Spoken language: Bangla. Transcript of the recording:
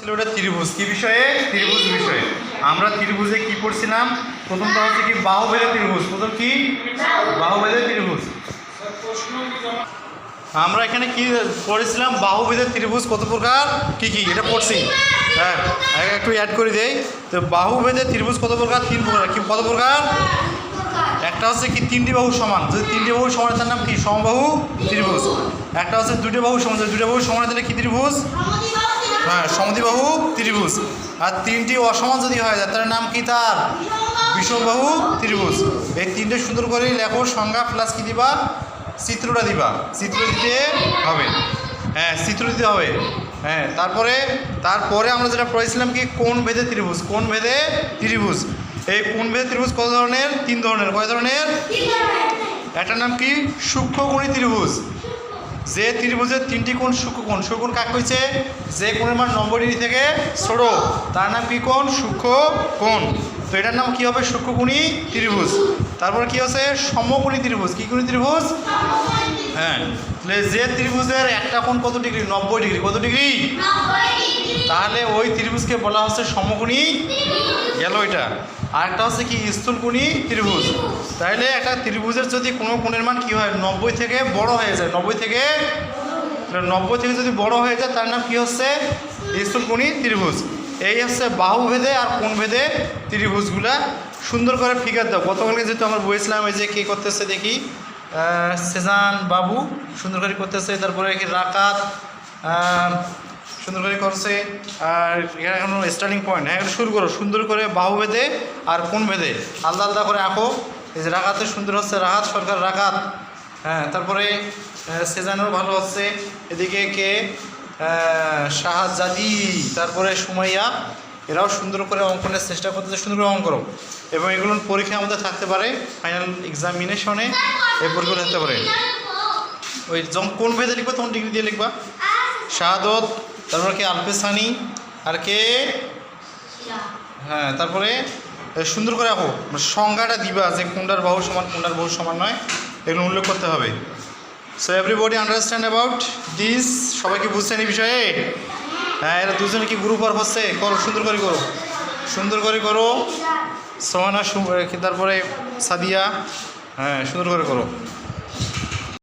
ছিল ওটা ত্রিভুজ। কী বিষয়ে? ত্রিভুজ বিষয়ে। আমরা ত্রিভুজে কি পড়ছিলাম? প্রথমটা হচ্ছে কি বাহুভেদে ত্রিভুজ। প্রথম কি? বাহুভেদে ত্রিভুজ। আমরা এখানে কি পড়েছিলাম? বাহুভেদের ত্রিভুজ কত প্রকার? কি কি? এটা পড়ছি। হ্যাঁ একটু অ্যাড করে দেই। তো বাহুভেদের ত্রিভুজ কত প্রকার? তিন প্রকার। কি, কত প্রকার? একটা হচ্ছে কি তিনটি বাহু সমান। যদি তিনটি বাহু সমান তার নাম কি? সমবাহু ত্রিভুজ। একটা হচ্ছে দুটো বাহু সমান। দুটো বাহু সমান তাহলে কি ত্রিভুজ? হ্যাঁ সমদ্বিবাহু ত্রিভুজ। আর তিনটি অসমান যদি হয় যায় তার নাম কি তার? বিষমবাহু ত্রিভুজ। এই তিনটে সুন্দর করে লেখো সংজ্ঞা প্লাস কি দিবা? চিত্রটা দিবা। চিত্র দিতে হবে। হ্যাঁ চিত্র দিতে হবে। হ্যাঁ তারপরে তারপরে আমরা যেটা পড়েছিলাম কি কোন ভেদে ত্রিভুজ। কোন ভেদে ত্রিভুজ। এই কোন ভেদে ত্রিভুজ কত ধরনের? তিন ধরনের। কয় ধরনের? একটার নাম কি? সূক্ষ্মকোণী ত্রিভুজ। যে ত্রিভুজের তিনটি কোণ সূক্ষ্মকোণ সূক্ষ্মকোণ কাক কইছে যে কোণের মান নব্বই ডিগ্রি থেকে ছোট তার নাম কি কোণ? সূক্ষ্ম কোণ। তো এটার নাম কি হবে? সূক্ষ্মকোণী ত্রিভুজ। তারপর কি হচ্ছে? সমকোণী ত্রিভুজ। কি কোণী ত্রিভুজ? হ্যাঁ। তাহলে যে ত্রিভুজের একটা কোণ কত ডিগ্রি? নব্বই ডিগ্রি। কত ডিগ্রি? তাহলে ওই ত্রিভুজকে বলা হচ্ছে সমকোণী গেল এটা। আরেকটা হচ্ছে কি স্থূলকোণী ত্রিভুজ। তাহলে একটা ত্রিভুজের যদি কোনো কোণের মান কী হয়, নব্বই থেকে বড় হয়ে যায়। নব্বই থেকে নব্বই থেকে যদি বড় হয়ে যায়, তার নাম কী হচ্ছে? স্থূলকোণী ত্রিভুজ। এই হচ্ছে বাহু ভেদে আর কোন ভেদে ত্রিভুজগুলা। সুন্দর করে ফিগার দাও। গতকালকে যেহেতু আমরা বলেছিলাম এই যে কে করতেছে দেখি সেজান বাবু সুন্দর করে করতেছে। তারপরে কি রাকাত সুন্দর করে করছে। আর এখানে এখনও স্টার্টিং পয়েন্ট হ্যাঁ শুরু করো। সুন্দর করে বাহু ভেদে আর কোন ভেদে আলাদা আলাদা করে আঁকো। এই যে রাখাতে সুন্দর হচ্ছে রাহাত সরকার রাখাত। হ্যাঁ তারপরে আহ, সেজানেরও ভালো হচ্ছে। এদিকে কে? শাহজাদি। তারপরে সুমাইয়া। এরাও সুন্দর করে অঙ্কনের চেষ্টা করতে সুন্দর করে অঙ্ক এবং এগুলো পরীক্ষা আমাদের থাকতে পারে ফাইনাল এক্সামিনেশনে এই পরীক্ষা থাকতে পারে। ওই কোন ভেদে লিখবা তখন ডিগ্রি দিয়ে লিখবা। শাহাদত তারপরে কে? আলপেসানি আর কে? হ্যাঁ তারপরে সুন্দর করে আঁকো। মানে সংজ্ঞাটা দিবা যে কোনটার বাহু সমান কোনটার বাহু সমান নয়। এগুলো উল্লেখ করতে হবে। So everybody understand about this সবাইকে বুঝছেন এই বিষয়ে? হ্যাঁ এরা দুজনে কি গ্রুপ ওয়ার্ক হচ্ছে? করো সুন্দর করে করো। সুন্দর করে করো। সোহানা তারপরে সাদিয়া। হ্যাঁ সুন্দর করে করো।